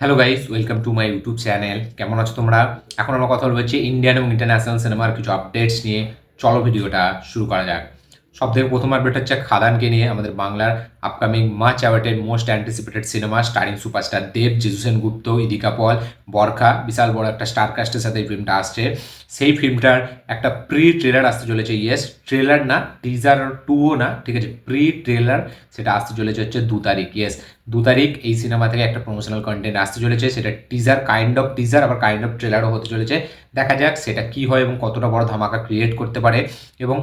Hello guys welcome to my YouTube channel কেমন আছো তোমরা? এখন আমরা কথা বলব হচ্ছে ইন্ডিয়ান এবং ইন্টারন্যাশনাল সিনেমার কিছু আপডেটস নিয়ে। চলো ভিডিওটা শুরু করা যাক। সব থেকে প্রথম আপডেট হচ্ছে খাদানকে নিয়ে আমাদের বাংলার upcoming much awaited most anticipated cinema starring superstar Dev Jisshusen Gupta, Idhika Paul, Barkha, বিশাল বড় একটা স্টার কাস্টের সাথে এই ফিল্মটা আসছে। সেই ফিল্মটার একটা প্রি ট্রেলার আসতে চলেছে ইয়েস ট্রেলার না টিজার টুও না, ঠিক আছে প্রি ট্রেলার সেটা আসতে চলেছে হচ্ছে দু তারিখ ইয়েস দু তারিখ এই সিনেমা থেকে একটা প্রমোশনাল কন্টেন্ট আসতে চলেছে, সেটা টিজার কাইন্ড অফ টিজার আবার কাইন্ড অফ ট্রেলারও হতে চলেছে। দেখা যাক সেটা কি হয় এবং কতটা বড় ধামাকা ক্রিয়েট করতে পারে এবং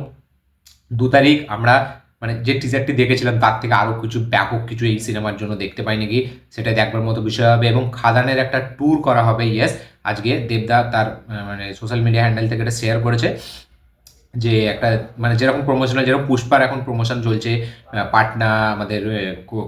দু তারিখ আমরা মানে যে টিজারটি দেখেছিলাম তার থেকে আরও কিছু ব্যাপক কিছু এই সিনেমার জন্য দেখতে পাই নাকি সেটা দেখবার মতো বিষয় হবে এবং খাদানের একটা ট্যুর করা হবে ইয়েস আজকে দেবদা তার মানে সোশ্যাল মিডিয়া হ্যান্ডেল থেকে এটা শেয়ার করেছে। যে একটা মানে যেরকম প্রমোশনাল যেরকম পুষ্পার এখন প্রমোশন চলছে পাটনা, আমাদের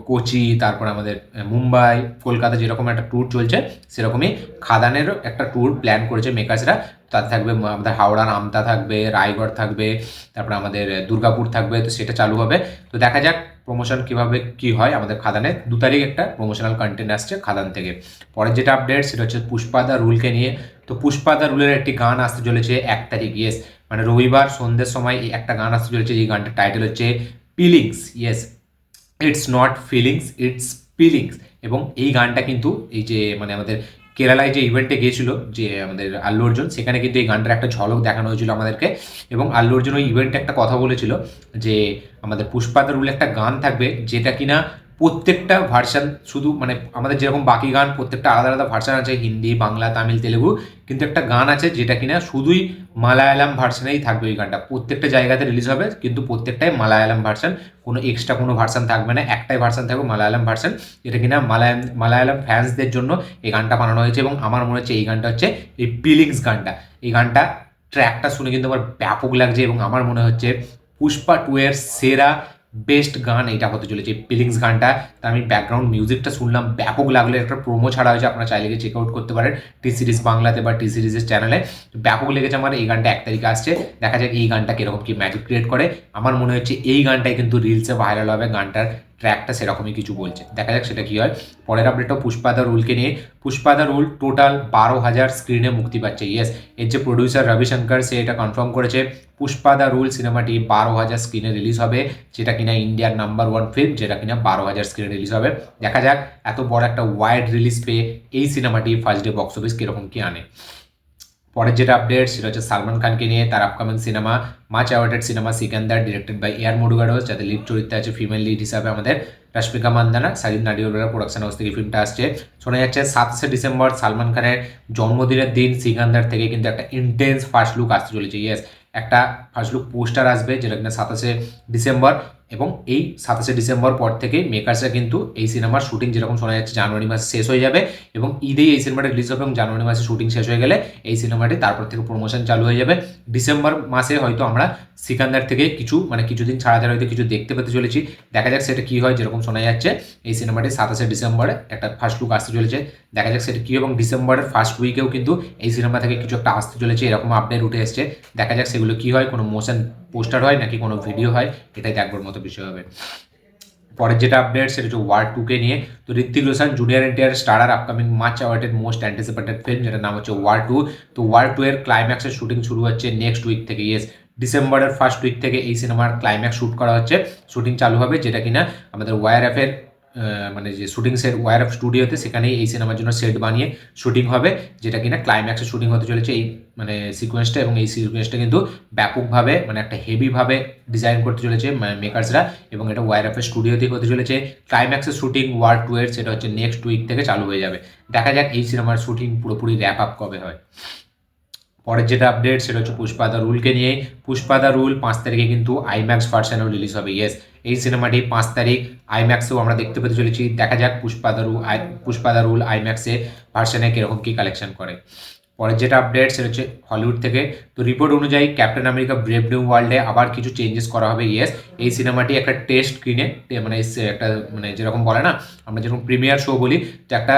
কোচি, তারপর আমাদের মুম্বাই, কলকাতা যেরকম একটা ট্যুর চলছে, সেরকমই খাদানেরও একটা ট্যুর প্ল্যান করেছে মেকার্সরা তাতে থাকবে আমাদের হাওড়া, নামতা থাকবে, রায়গড় থাকবে, তারপর আমাদের দুর্গাপুর থাকবে, তো সেটা চালু হবে। তো দেখা যাক প্রমোশন কীভাবে কি হয় আমাদের খাদানে। দু তারিখ একটা প্রমোশনাল কন্টেন্ট আসছে খাদান থেকে। পরের যেটা আপডেট সেটা হচ্ছে পুষ্পাদা রুলকে নিয়ে। তো পুষ্পাদা রুলের একটি গান আসতে চলেছে এক তারিখ ইয়েস মানে রবিবার সন্ধ্যের সময় এই একটা গান আসতে চলেছে এই গানটার টাইটেল হচ্ছে peelings yes it's not feelings it's peelings এবং এই গানটা কিন্তু এই যে মানে আমাদের কেরালায় যে ইভেন্টে গিয়েছিল, যে আমাদের আল্লু অর্জুন, সেখানে কিন্তু এই গানটার একটা ঝলক দেখানো হয়েছিল আমাদেরকে। এবং আল্লু অর্জুন ওই ইভেন্টে একটা কথা বলেছিল যে আমাদের পুষ্পাদার রুলে একটা গান থাকবে, যেটা কিনা প্রত্যেকটা ভার্সান শুধু মানে আমাদের যেরকম বাকি গান প্রত্যেকটা আলাদা আলাদা ভার্সান আছে, হিন্দি, বাংলা, তামিল, তেলেগু, কিন্তু একটা গান আছে যেটা কিনা শুধুই মালায়ালাম ভার্সানেই থাকবে ওই গানটা। প্রত্যেকটা জায়গাতে রিলিজ হবে, কিন্তু প্রত্যেকটাই মালায়ালাম ভার্সান কোনো এক্সট্রা কোনো ভার্সান থাকবে না, একটাই ভার্সান থাকবে মালায়ালাম ভার্সান যেটা কিনা মালায়াম মালায়ালাম ফ্যান্সদের জন্য এই গানটা বানানো হয়েছে এবং আমার মনে হচ্ছে এই গানটা হচ্ছে এই পিলিংস গানটা। এই গানটা ট্র্যাকটা শুনে কিন্তু আমার ব্যাপক লাগছে এবং আমার মনে হচ্ছে পুষ্পা টু এর সেরা বেস্ট গান এটা হতে চলেছে পিলিংস গানটা। তা আমি ব্যাকগ্রাউন্ড মিউজিকটা শুনলাম, ব্যাপক লাগলে। একটা প্রোমো ছাড়া হয়েছে, আপনারা চাইলে চেক আউট করতে পারেন টি সিরিজ বাংলাতে বা টি সিরিজের চ্যানেলে ব্যাপক লেগেছে আমার, এই গানটা এক তারিখে আসছে। দেখা যাক এই গানটা কীরকম কি ম্যাজিক ক্রিয়েট করে। আমার মনে হচ্ছে এই গানটাই কিন্তু রিলসে ভাইরাল হবে, গানটার ট্র্যাকটা সেরকমই কিছু বলছে। দেখা যাক সেটা কি হয়। পরের আপডেটও পুষ্পাদা রুলকে নিয়ে। পুষ্পাদা রুল টোটাল বারো হাজার স্ক্রিনে মুক্তি পাচ্ছে। ইয়েস এর যে প্রডিউসার রবিশঙ্কর, সে এটা কনফার্ম করেছে। পুষ্পাদা রুল সিনেমাটি বারো হাজার স্ক্রিনে রিলিজ হবে, যেটা কিনা ইন্ডিয়ার নাম্বার ওয়ান ফিল্ম যেটা কিনা বারো হাজার স্ক্রিনে রিলিজ হবে। দেখা যাক, এত বড় একটা ওয়াইড রিলিজ পেয়ে এই সিনেমাটি ফার্স্ট ডে বক্স অফিস কীরকম কী আনে। পরের যেটা আপডেট সেটা হচ্ছে সালমান খানকে নিয়ে তার upcoming cinema much awaited cinema Sikandar directed by A R Murugadoss যাতে লিড চরিত্রে আছে ফিমেল লিড হিসাবে আমাদের রশ্মিকা মান্দানা, সাজিদ নাডিওরা প্রোডাকশন হাউস থেকে ফিল্মটা আসছে। শোনা যাচ্ছে সাতাশে ডিসেম্বর সালমান খানের জন্মদিনের দিন সিকান্দার থেকে কিন্তু একটা ইন্টেন্স ফার্স্ট লুক আসতে চলেছে ইয়েস একটা ফার্স্ট লুক পোস্টার আসবে, যেটা কিনা সাতাশে ডিসেম্বর। এবং এই সাতাশে ডিসেম্বর পর থেকে মেকার্সরা কিন্তু এই সিনেমার শুটিং যেরকম শোনা যাচ্ছে, জানুয়ারি মাসে শেষ হয়ে যাবে এবং ঈদেই এই সিনেমাটা রিলিজ হবে এবং জানুয়ারি মাসে শুটিং শেষ হয়ে গেলে এই সিনেমাটি তারপর থেকে প্রমোশন চালু হয়ে যাবে। ডিসেম্বর মাসে হয়তো আমরা সিকান্দার থেকে কিছু মানে কিছুদিন ছাড়া ছাড়া হয়তো কিছু দেখতে পেতে চলেছি। দেখা যাক সেটা কী হয়, যেরকম শোনা যাচ্ছে, এই সিনেমাটি সাতাশে ডিসেম্বরে একটা ফার্স্ট লুক আসতে চলেছে। দেখা যাক সেটা কী এবং ডিসেম্বরের ফার্স্ট উইকেও কিন্তু এই সিনেমা থেকে কিছু একটা আসতে চলেছে, এরকম আপডেট উঠে এসছে। দেখা যাক সেগুলো কী হয়, কোনো মোশন পোস্টার হয় নাকি কোনো ভিডিও হয়, এটাই দেখবার মতো বিষয় হবে। পরের যেটা আপডেট সেটা হচ্ছে ওয়ার টুকে নিয়ে। তো Hrithik Roshan junior NTR starrer upcoming much awaited most anticipated film যেটার নাম হচ্ছে ওয়ার টু তো ওয়ার টু এর ক্লাইম্যাক্সের শুটিং শুরু হচ্ছে নেক্সট উইক থেকে ইয়েস ডিসেম্বরের ফার্স্ট উইক থেকে এই সিনেমার ক্লাইম্যাক্স শ্যুট করা হচ্ছে। শুটিং চালু হবে, যেটা কিনা আমাদের ওয়ার এফের মানে যে শুটিং সেট ওয়ার অফ স্টুডিওতে সেখানেই এই সিনেমার জন্য সেট বানিয়ে শুটিং হবে, যেটা কিনা ক্লাইম্যাক্সে শুটিং হতে চলেছে এই মানে সিকোয়েন্সটা এবং এই সিকোয়েন্সটা কিন্তু ব্যাপকভাবে মানে একটা হেভিভাবে ডিজাইন করতে চলেছে মেকার্সরা এবং এটা ওয়ার অফের স্টুডিওতেই হতে চলেছে। ক্লাইম্যাক্সের শুটিং ওয়ার টু এর সেটা হচ্ছে নেক্সট উইক থেকে চালু হয়ে যাবে। দেখা যাক এই সিনেমার শুটিং পুরোপুরি র্যাপ আপ কবে হয়। পরের যেটা আপডেট সেটা হচ্ছে পুষ্পাদা রুলকে নিয়ে। পুষ্পাদা রুল পাঁচ তারিখে কিন্তু আইম্যাক্স ভার্সানেও রিলিজ হবে ইয়েস এই সিনেমাটি পাঁচ তারিখ আইম্যাক্সেও আমরা দেখতে পেতে চলেছি। দেখা যাক পুষ্পাদা রুল পুষ্পাদা রুল আইম্যাক্সে ভার্সানে কীরকম কী কালেকশন করে। পরের যেটা আপডেট সেটা হচ্ছে হলিউড থেকে। তো রিপোর্ট অনুযায়ী ক্যাপ্টেন আমেরিকা ব্রেভ নিউ ওয়ার্ল্ডে আবার কিছু চেঞ্জেস করা হবে ইয়েস এই সিনেমাটি একটা টেস্ট স্ক্রিনে মানে একটা মানে যেরকম বলে না, আমরা যেরকম প্রিমিয়ার শো বলি একটা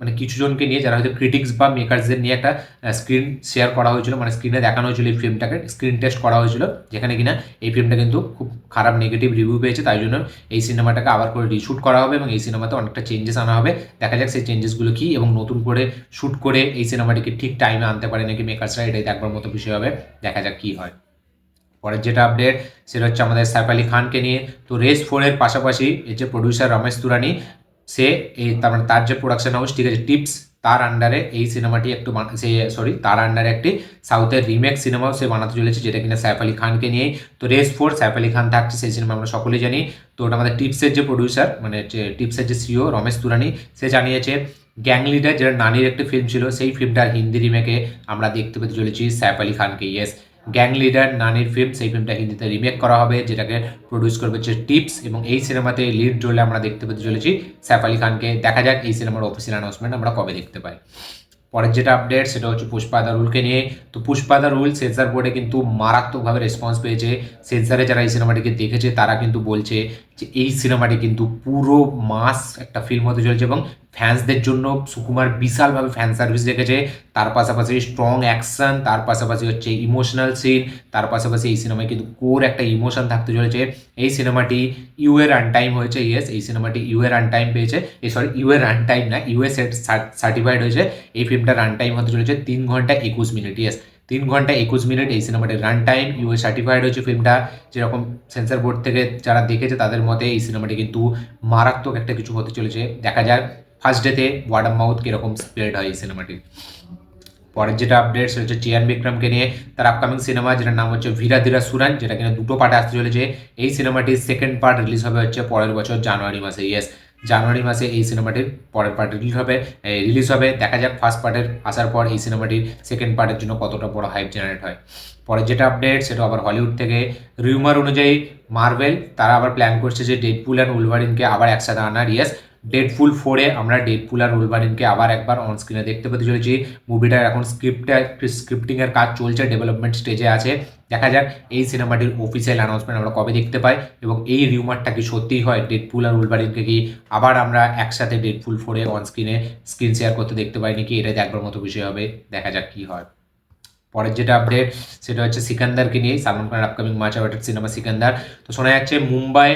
মানে কিছু জনকে নিয়ে যারা হয়তো ক্রিটিক্স বা মেকার্সদের নিয়ে একটা স্ক্রিন শেয়ার করা হয়েছিল মানে স্ক্রিনে দেখানো হয়েছিল এই ফিল্মটাকে স্ক্রিন টেস্ট করা হয়েছিল, যেখানে কিনা এই ফিল্মটা কিন্তু খুব খারাপ নেগেটিভ রিভিউ পেয়েছে, তাই জন্য এই সিনেমাটাকে আবার করে রিশুট করা হবে এবং এই সিনেমাতে অনেকটা চেঞ্জেস আনা হবে। দেখা যাক সেই চেঞ্জেসগুলো কী এবং নতুন করে শ্যুট করে এই সিনেমাটিকে ঠিক টাইমে আনতে পারে নাকি মেকার্সরা এটাই দেখবার মতো বিষয় হবে। দেখা যাক কী হয়। পরের যেটা আপডেট সেটা হচ্ছে আমাদের সাইফ আলী খানকে নিয়ে। তো রেস ফোরের পাশাপাশি এই যে প্রডিউসার রমেশ তুরানি সে এই তার মানে তার যে প্রোডাকশন হাউস ঠিক আছে টিপস তার আন্ডারে এই সিনেমাটি একটু সে সরি তার আন্ডারে একটি সাউথের রিমেক সিনেমাও সে বানাতে চলেছে, যেটা কিনা সাইফ আলী খানকে নিয়ে তো রেস ফোর সাইফ আলী খান থাকছে সেই সিনেমা আমরা সকলেই জানি। তো ওটা আমাদের টিপসের যে প্রডিউসার মানে যে টিপসের যে সিও রমেশ তুরানি, সে জানিয়েছে গ্যাং লিডার যেটা নানির একটি ফিল্ম ছিল, সেই ফিল্মটার হিন্দি রিমেকে আমরা দেখতে পেতে চলেছি সাইফ আলী খানকে। ইয়েস গ্যাং লিডার নানির ফিল্ম সেই ফিল্মটা হিন্দিতে রিমেক করা হবে, যেটাকে প্রডিউস করবে হচ্ছে টিপস, এবং এই সিনেমাতে লিড রোলে আমরা দেখতে পেতে চলেছি সাইফ আলী খানকে। দেখা যাক এই সিনেমার অফিসিয়াল অ্যানাউন্সমেন্ট আমরা কবে দেখতে পাই। পরের যেটা আপডেট সেটা হচ্ছে পুষ্পা দা রুলকে নিয়ে। তো পুষ্পা দা রুল সেন্সার বোর্ডে কিন্তু মারাত্মকভাবে রেসপন্স পেয়েছে। সেন্সারে যারা এই সিনেমাটিকে দেখেছে, তারা কিন্তু বলছে যে এই সিনেমাটি কিন্তু পুরো মাস একটা ফিল্ম হতে চলেছে এবং ফ্যান্সদের জন্য সুকুমার বিশালভাবে ফ্যান সার্ভিস রেখেছে। তার পাশাপাশি স্ট্রং অ্যাকশন তার পাশাপাশি হচ্ছে ইমোশনাল সিন তার পাশাপাশি এই সিনেমায় কিন্তু কোর একটা ইমোশন থাকতে চলেছে। এই সিনেমাটি ইউ এর রান টাইম হয়েছে ইয়েস এই সিনেমাটি ইউ এর রান টাইম পেয়েছে। এই সরি ইউ এর রান টাইম না ইউ সার্টিফাইড হয়েছে। এই ফিল্মটা রান টাইম হতে চলেছে তিন ঘণ্টা একুশ মিনিট ইয়েস তিন ঘণ্টা একুশ মিনিট এই সিনেমাটির রান টাইম ইউএস সার্টিফাইড হয়েছে ফিল্মটা যেরকম সেন্সার বোর্ড থেকে যারা দেখেছে তাদের মতে এই সিনেমাটি কিন্তু মারাত্মক একটা কিছু হতে চলেছে। দেখা যাক ফার্স্ট ডেতে ওয়ার্ড অফ মাউথ কীরকম স্প্রেড হয় এই সিনেমাটির পরের যেটা আপডেট সেটা হচ্ছে চিয়ান বিক্রমকে নিয়ে তার আপকামিং সিনেমা যেটার নাম হচ্ছে ভিরা ধীরা সুরান যেটা কিনা দুটো পার্টে আসতে চলেছে। এই সিনেমাটির সেকেন্ড পার্ট রিলিজ হবে হচ্ছে পরের বছর জানুয়ারি মাসে ইয়েস জানুয়ারি মাসে এই সিনেমাটির পরের পার্ট রিলিজ হবে। রিলিজ হবে, দেখা যাক ফার্স্ট পার্টের আসার পর এই সিনেমাটির সেকেন্ড পার্টের জন্য কতটা বড় হাইপ জেনারেট হয়। পরে যেটা আপডেট সেটা আবার হলিউড থেকে রিউমার অনুযায়ী মার্ভেল তারা আবার প্ল্যান করছে যে ডেডপুল অ্যান্ড উলভারিনকে আবার একসাথে আনার। ইয়েস ডেডপুল ফোরে আমরা ডেডপুল আর উলভারিনকে আবার একবার অন স্ক্রিনে দেখতে পেতে চলেছি। মুভিটার এখন স্ক্রিপ্টটা স্ক্রিপ্টিংয়ের কাজ চলছে ডেভেলপমেন্ট স্টেজে আছে। দেখা যাক এই সিনেমাটির অফিসিয়াল অ্যানাউন্সমেন্ট আমরা কবে দেখতে পাই এবং এই রিউমারটা কি সত্যিই হয়? ডেডপুল আর উলভারিনকে কি আবার আমরা একসাথে ডেডপুল ফোরে অন স্ক্রিনে স্ক্রিন শেয়ার করতে দেখতে পাই নাকি এটা দেখবার মতো বিষয় হবে। দেখা যাক কি হয়। পরের যেটা আপডেট সেটা হচ্ছে সিকান্দারকে নিয়ে সালমান খানের upcoming much awaited cinema Sikandar. তো শোনা যাচ্ছে মুম্বাই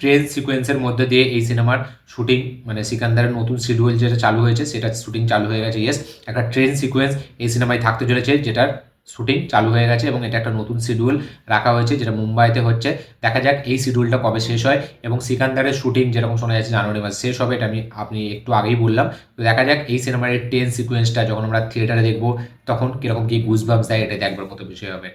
ট্রেন সিকোয়েন্সের মধ্যে দিয়ে এই সিনেমার শুটিং মানে সিকান্দারের নতুন শিডিউল যেটা চালু হয়েছে সেটা শুটিং চালু হয়ে গেছে ইয়েস একটা ট্রেন সিকোয়েন্স এই সিনেমায় থাকতে চলেছে, যেটার শুটিং চালু হয়ে গেছে এবং এটা একটা নতুন শিডিউল রাখা হয়েছে যেটা মুম্বাইতে হচ্ছে। দেখা যাক এই শিডিউলটা কবে শেষ হয় এবং সিকান্দারের শুটিং যেরকম শোনা যাচ্ছে জানুয়ারি মাসে শেষ হবে এটা আমি আপনি একটু আগেই বললাম। তো দেখা যাক এই সিনেমার টেন সিকোয়েন্সটা যখন আমরা থিয়েটারে দেখব তখন কীরকম কী গুজবাবস দেয় এটা দেখবার মতো বিষয় হবে।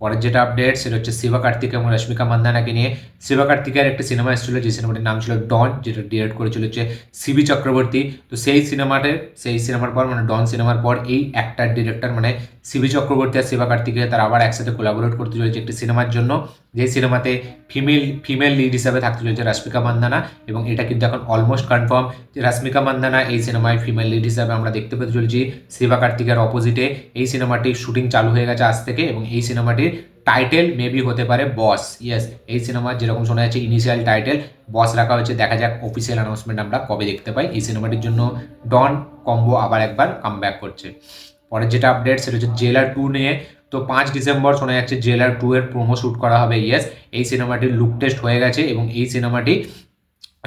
পরের যেটা আপডেট সেটা হচ্ছে শিবা কার্তিক এবং রশ্মিকা মান্দানাকে নিয়ে। শিবা কার্তিকের একটা সিনেমা এসেছিল যে সিনেমাটির নাম ছিল ডন যেটা ডিরেক্ট করেছিল হচ্ছে সিবি চক্রবর্তী। তো সেই সিনেমাতে সেই সিনেমার পর মানে ডন সিনেমার পর এই অ্যাক্টার ডিরেক্টর মানে সিবি চক্রবর্তী আর শিবা কার্তিকে তারা আবার একসাথে কোলাবোরেট করতে চলেছে একটি সিনেমার জন্য। যে সিনেমাতে ফিমেল ফিমেল লিড হিসাবে থাকতে চলেছে রশ্মিকা মান্দানা এবং এটা কিন্তু এখন অলমোস্ট কনফার্ম যে রশ্মিকা মান্দানা এই সিনেমায় ফিমেল লিড হিসাবে আমরা দেখতে পেতে চলেছি। শিবা কার্তিকের অপোজিটে এই সিনেমাটির শুটিং চালু হয়ে গেছে আজ থেকে এবং এই সিনেমাটির টাইটেল মেবি হতে পারে বস ইয়েস এই সিনেমার যেরকম শোনা যাচ্ছে ইনিশিয়াল টাইটেল বস রাখা হয়েছে। দেখা যাক অফিসিয়াল অ্যানাউন্সমেন্ট আমরা কবে দেখতে পাই। এই সিনেমাটির জন্য ডন কম্বো আবার একবার কাম করছে। পরের যেটা আপডেট সেটা হচ্ছে জেলার টু নিয়ে তো পাঁচ ডিসেম্বর শোনা যাচ্ছে জেলার টু এর প্রোমো শ্যুট করা হবে ইয়েস এই সিনেমাটির লুক টেস্ট হয়ে গেছে এবং এই সিনেমাটি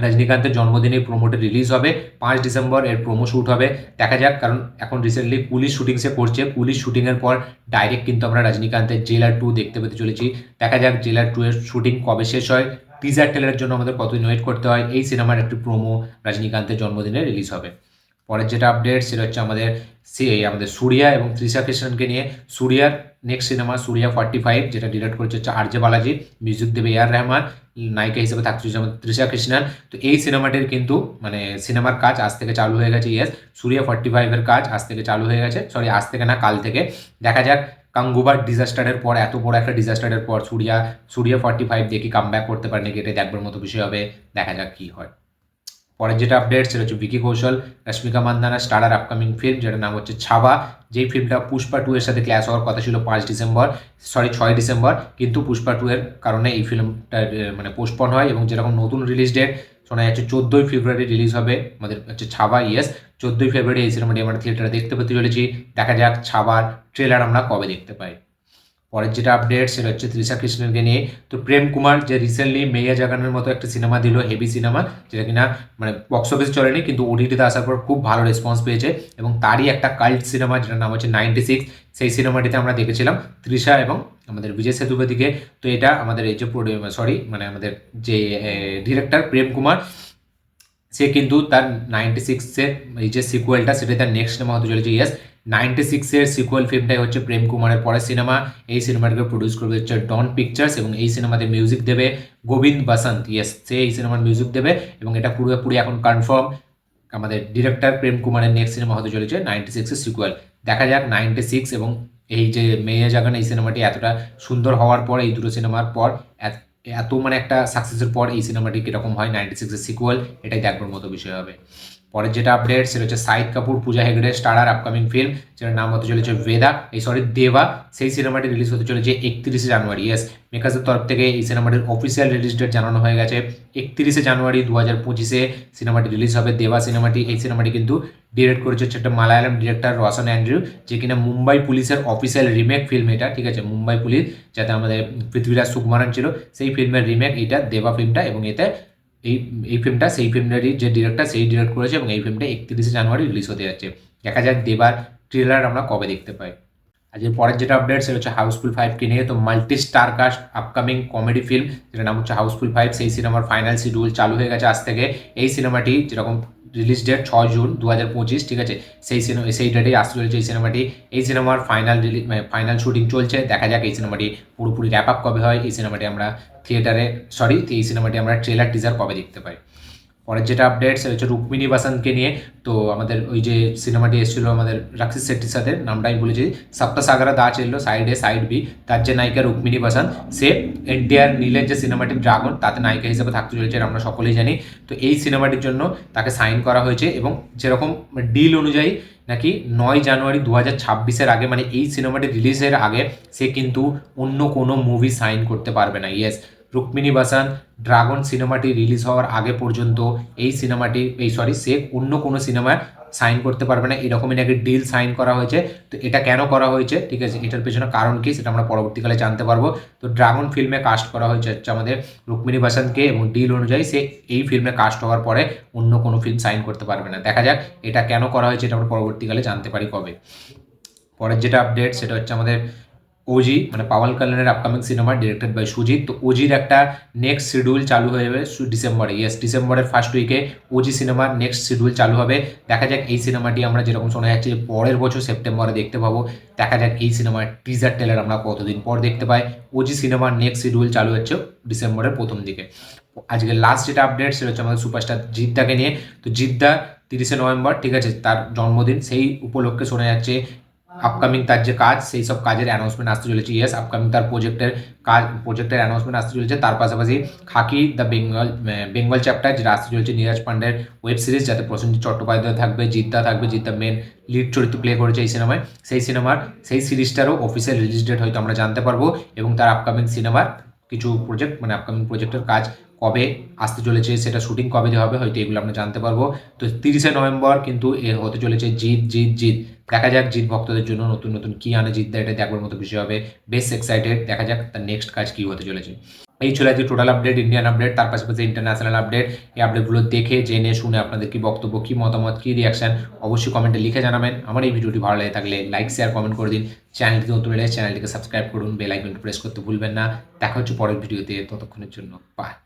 রজনীকান্তের জন্মদিনে প্রোমোটে রিলিজ হবে। পাঁচ ডিসেম্বর এর প্রোমো শ্যুট হবে। দেখা যাক, কারণ এখন রিসেন্টলি পুলিশ শুটিং সে করছে। পুলিশ শুটিংয়ের পর ডাইরেক্ট কিন্তু আমরা রজনীকান্তের জেলার টু দেখতে পেতে চলেছি। দেখা যাক জেলার টু এর শুটিং কবে শেষ হয়। টিজার টেলারের জন্য আমাদের কতদিন ওয়েট করতে হয়। এই সিনেমার একটি প্রোমো রজনীকান্তের জন্মদিনে রিলিজ হবে। পরের যেটা আপডেট সেটা হচ্ছে আমাদের সে আমাদের সুরিয়া এবং ত্রিশা কৃষ্ণনকে নিয়ে সুরিয়ার next cinema Suriya forty five যেটা ডিরেক্ট করেছে হচ্ছে আরজে বালাজি, মিউজিক দেবে এ আর রহমান, নায়িকা হিসেবে থাকছে আমাদের ত্রিশা কৃষ্ণন তো এই সিনেমাটির কিন্তু মানে সিনেমার কাজ আজ থেকে চালু হয়ে গেছে ইয়েস সুরিয়া ফর্টি ফাইভের কাজ আজ থেকে চালু হয়ে গেছে সরি আজ থেকে না, কাল থেকে। দেখা যাক, কাঙ্গুবার ডিজাস্টারের পর, এত বড় একটা ডিজাস্টারের পর সুরিয়া সুরিয়া ফর্টি ফাইভ দেখি কাম ব্যাক করতে পারে নাকি, এটা দেখবার মতো বিষয় হবে, দেখা যাক কী হয়। পরের যেটা আপডেট সেটা হচ্ছে Vicky Kaushal, Rashmika Mandanna starrer upcoming film যেটার নাম হচ্ছে ছাবা। যেই ফিল্মটা পুষ্পা টু এর সাথে ক্লাস হওয়ার কথা ছিল পাঁচ ডিসেম্বর সরি ছয় ডিসেম্বর, কিন্তু পুষ্পা টু এর কারণে এই ফিল্মটা মানে পোস্টপন হয় এবং যেরকম নতুন রিলিজ ডেট শোনা যাচ্ছে চোদ্দোই ফেব্রুয়ারি রিলিজ হবে আমাদের হচ্ছে ছাবা ইয়েস চোদ্দোই ফেব্রুয়ারি এই সিনেমাটি আমরা থিয়েটারে দেখতে পেতে চলেছি। দেখা যাক ছাবার ট্রেলার আমরা কবে দেখতে পাই। পরের যেটা আপডেট সেটা হচ্ছে তৃষা কৃষ্ণনকে নিয়ে। তো প্রেম কুমার যে রিসেন্টলি মেয়া জাগানের মতো একটা সিনেমা দিল হেভি সিনেমা যেটা কিনা মানে বক্স অফিস চলেনি, কিন্তু ওটিটিতে আসার পর খুব ভালো রেসপন্স পেয়েছে এবং তারই একটা কাল্ট সিনেমা যেটার নাম হচ্ছে নাইনটি সিক্স সেই সিনেমাটিতে আমরা দেখেছিলাম তৃষা এবং আমাদের বিজয় সেতুপতিকে। তো এটা আমাদের এই যে সরি মানে আমাদের যে ডিরেক্টর প্রেম কুমার, সে কিন্তু তার নাইনটি সিক্সের এই যে সিকুয়েলটা সেটা তার নেক্সট সিনেমা হতে চলেছে ইয়েস নাইনটি সিক্সের সিকুয়েল ফিল্মটাই হচ্ছে প্রেম কুমারের পরের সিনেমা এই সিনেমাটাকে প্রডিউস করবে হচ্ছে ডন পিকচার্স এবং এই সিনেমাতে মিউজিক দেবে গোবিন্দ বাসন্ত। ইয়েস সে এই সিনেমার মিউজিক দেবে এবং এটা পুরোপুরি এখন কনফার্ম আমাদের ডিরেক্টর প্রেম কুমারের নেক্সট সিনেমা হতে চলেছে নাইনটি সিক্সের সিকুয়েল দেখা যাক নাইনটি সিক্স এবং এই যে মেয়ে জাগান এই সিনেমাটি এতটা সুন্দর হওয়ার পর, এই দুটো সিনেমার পর, এত- মানে একটা সাকসেসের পর এই সিনেমাটি কীরকম হয় নাইনটি সিক্সের সিকুয়েল এটাই দেখবার মতো বিষয় হবে। পরের যেটা আপডেট সেটা হচ্ছে Shahid Kapoor, Pooja Hegde, starrer upcoming film যেটার নাম হতে চলেছে বেদা এই সরি দেবা। সেই সিনেমাটি রিলিজ হতে চলেছে একত্রিশে জানুয়ারি ইয়েস মেকার্সের তরফ থেকে এই সিনেমাটির অফিসিয়াল রিলিজ ডেট জানানো হয়ে গেছে একত্রিশে জানুয়ারি দু হাজার পঁচিশে সিনেমাটি রিলিজ হবে দেবা সিনেমাটি এই সিনেমাটি কিন্তু ডিরেক্ট করেছে হচ্ছে একটা মালায়ালাম ডিরেক্টর রসন অ্যান্ড্রিউ, যে কিনা মুম্বাই পুলিশের অফিসিয়াল রিমেক ফিল্ম এটা, ঠিক আছে? মুম্বাই পুলিশ, যাতে আমাদের পৃথিবীরাজ সুকুমারন ছিল, সেই ফিল্মের রিমেক এটা দেবা ফিল্মটা এবং এতে এই এই ফিল্মটা সেই ফিল্মটারই যে ডিরেক্টর সেই ডিরেক্ট করেছে এবং এই ফিল্মটা একত্রিশে জানুয়ারি রিলিজ হতে যাচ্ছে। দেখা যাক দেবার ট্রেলার আমরা কবে দেখতে পাই। আজকের পরের যেটা আপডেট সেটা হচ্ছে হাউসফুল ফাইভকে নিয়ে। তো multi star cast upcoming comedy film যেটার নাম হচ্ছে হাউসফুল ফাইভ সেই সিনেমার ফাইনাল শিডিউল চালু হয়ে গেছে আজ থেকে। এই সিনেমাটি যেরকম রিলিজ ডেট ছয় জুন দু হাজার পঁচিশ, ঠিক আছে? সেই সিনেমা সেই ডেটেই আসতে চলেছে এই সিনেমাটি এই সিনেমার ফাইনাল রিলিজ মানে ফাইনাল শুটিং চলছে। দেখা যাক এই সিনেমাটি পুরোপুরি র্যাপ আপ কবে হয়। এই সিনেমাটি আমরা থিয়েটারে সরি এই সিনেমাটি আমরা ট্রেলার টিজার কবে দেখতে পাই। পরের যেটা আপডেট সেটা হচ্ছে রুক্মিণী বাসন্তকে নিয়ে। তো আমাদের ওই যে সিনেমাটি এসেছিল আমাদের রাক্ষিস শেট্টির সাথে, নামটা আমি বলেছি। সপ্তসাগরা দা চলল সাইড এ সাইড বি তার যে নায়িকা রুক্মিণী বাসন্ত সে এনটিআর নীলের যে সিনেমাটি ড্রাগন তাতে নায়িকা হিসেবে থাকতে চলেছে আমরা সকলেই জানি। তো এই সিনেমাটির জন্য তাকে সাইন করা হয়েছে এবং যেরকম ডিল অনুযায়ী নাকি নয় জানুয়ারি দু হাজার ছাব্বিশের আগে মানে এই সিনেমাটি রিলিজের আগে, সে কিন্তু অন্য কোনো মুভি সাইন করতে পারবে না। ইয়েস রুক্মিণী বাসান, ড্রাগন সিনেমাটি রিলিজ হওয়ার আগে পর্যন্ত এই সিনেমাটি, এই সরি সে অন্য কোনো সিনেমায় সাইন করতে পারবে না, এরকমই নাকি ডিল সাইন করা হয়েছে। তো এটা কেন করা হয়েছে? ঠিক আছে, এটার পেছনে কারণ কি সেটা আমরা পরবর্তীকালে জানতে পারব। তো ড্রাগন ফিল্মে কাস্ট করা হয়েছে হচ্ছে আমাদের রুক্মিণী বাসানকে এবং ডিল অনুযায়ী সে এই ফিল্মে কাস্ট হওয়ার পরে অন্য কোনো ফিল্ম সাইন করতে পারবে না। দেখা যাক এটা কেন করা হয়েছে, এটা আমরা পরবর্তীকালে জানতে পারি কবে। পরের যেটা আপডেট সেটা হচ্ছে আমাদের ওজি মানে পাওয়াল কালারের upcoming cinema directed by Sujeeth তো ওজির একটা নেক্সট শিডিউল চালু হয়ে যাবে ডিসেম্বরে ইয়েস ডিসেম্বরের ফার্স্ট উইকে ওজি সিনেমার নেক্সট শিডিউল চালু হবে। দেখা যাক এই সিনেমাটি আমরা যেরকম শোনা যাচ্ছে যে পরের বছর সেপ্টেম্বরে দেখতে পাবো। দেখা যাক এই সিনেমার টিজার টেলার আমরা কতদিন পর দেখতে পাই। ওজি সিনেমার নেক্সট শিডিউল চালু হচ্ছে ডিসেম্বরের প্রথম দিকে। আজকে লাস্ট যেটা আপডেট সেটা হচ্ছে আমাদের সুপারস্টার জিদ্দাকে নিয়ে। তো জিদ্দা তিরিশে নভেম্বর, ঠিক আছে, তার জন্মদিন, সেই উপলক্ষে শোনা যাচ্ছে আপকামিং তার যে কাজ, সেই সব কাজের অ্যানাউন্সমেন্ট আসতে চলেছে। ইয়েস আপকামিং তার প্রজেক্টের কাজ প্রজেক্টের অ্যানাউন্সমেন্ট আসতে চলেছে। তার পাশাপাশি খাকি দ্য বেঙ্গল বেঙ্গল চ্যাপ্টার যেটা আসতে চলেছে নীরাজ পান্ডের ওয়েব সিরিজ যাতে প্রসেনজিৎ চট্টোপাধ্যায় থাকবে জিদ্দা থাকবে জিদ্দা মেন লিড চরিত্র প্লে করেছে এই সিনেমায় সেই সিনেমার সেই সিরিজটারও অফিসিয়াল রিলিজ ডেট হয়তো আমরা জানতে পারব। এবং তার আপকামিং সিনেমার কিছু প্রজেক্ট মানে আপকামিং প্রজেক্টের কাজ কবে আসতে চলেছে, সেটা শুটিং কবে যে হবে, হয়তো এগুলো আমরা জানতে পারব। তো তিরিশে নভেম্বর কিন্তু এ হতে চলেছে জিত জিত জিত দেখা যাক জিত ভক্তদের জন্য নতুন নতুন কি আনে জিত এটা দেখবার মতো বিষয় হবে। বেশ এক্সাইটেড দেখা যাক তার নেক্সট কাজ কি হতে চলেছে। এই ছিল আজকে টোটাল আপডেট ইন্ডিয়ান আপডেট তার পাশাপাশি ইন্টারন্যাশনাল আপডেট এই আপডেটগুলো দেখে, জেনে, শুনে আপনাদের কি বক্তব্য, কি মতামত, কি রিয়াকশন অবশ্যই কমেন্টে লিখে জানাবেন। আমার এই ভিডিওটি ভালো লাগে থাকলে লাইক শেয়ার কমেন্ট করে দিন। চ্যানেলটি নতুন এলে চ্যানেলটিকে সাবস্ক্রাইব করুন বেল আইকনটি প্রেস করতে ভুলবেন না। দেখা হচ্ছে পরের ভিডিওতে, ততক্ষণের জন্য বাই